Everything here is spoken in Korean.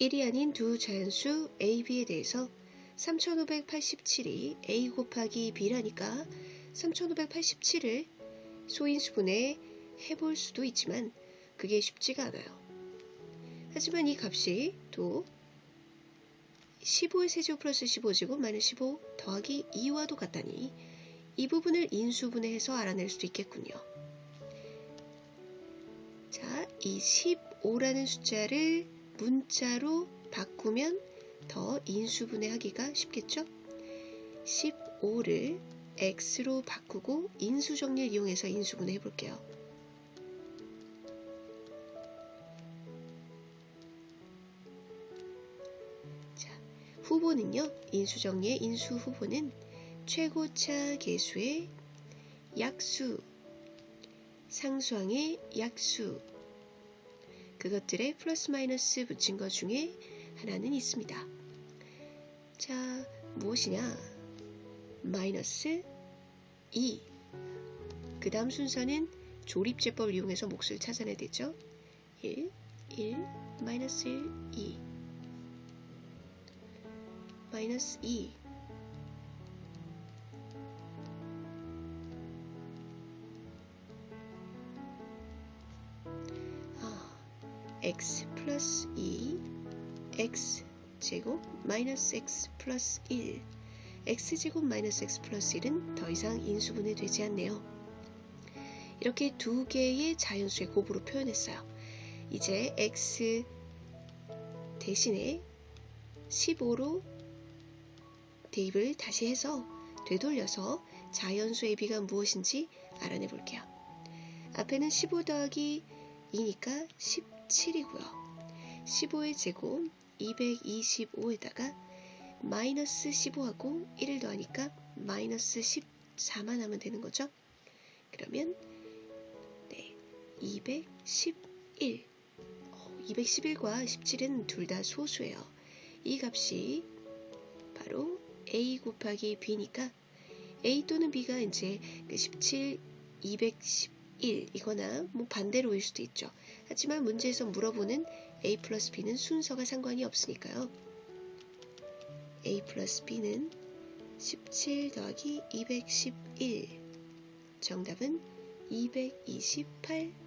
1이 아닌 두 자연수 A, B에 대해서 3587이 A 곱하기 B라니까 3587을 소인수분해 해볼 수도 있지만 그게 쉽지가 않아요. 하지만 이 값이 또 15의 세제곱 플러스 15제곱 마이너스 15 더하기 2와도 같다니 이 부분을 인수분해해서 알아낼 수도 있겠군요. 자, 이 15라는 숫자를 문자로 바꾸면 더 인수분해하기가 쉽겠죠? 15를 x로 바꾸고 인수정리를 이용해서 인수분해 해볼게요. 자, 후보는요. 인수정리의 인수 후보는 최고차 계수의 약수, 상수항의 약수, 그것들의 플러스 마이너스 붙인 것 중에 하나는 있습니다. 자, 무엇이냐? 마이너스 2. 그 다음 순서는 조립제법을 이용해서 몫을 찾아내야 되죠. 1, 1, 마이너스 1, 2. 마이너스 2. X 플러스 2 x 제곱 마이너스 x 플러스 1 x제곱 마이너스 x 플러스 1은 더 이상 인수분해 되지 않네요. 이렇게 두 개의 자연수의 곱으로 표현했어요. 이제 x 대신에 15로 대입을 다시 해서 되돌려서 자연수의 비가 무엇인지 알아내 볼게요. 앞에는 15 더하기 2니까 17이고요. 15의 제곱 225에다가 마이너스 15하고 1을 더하니까 마이너스 14만 하면 되는 거죠. 그러면 네, 211 어, 211과 17은 둘 다 소수예요. 이 값이 바로 a 곱하기 b니까 a 또는 b가 이제 그 17, 211 이거나 뭐 반대로일 수도 있죠. 하지만 문제에서 물어보는 a 플러스 b는 순서가 상관이 없으니까요. a 플러스 b는 17 더하기 211 정답은 228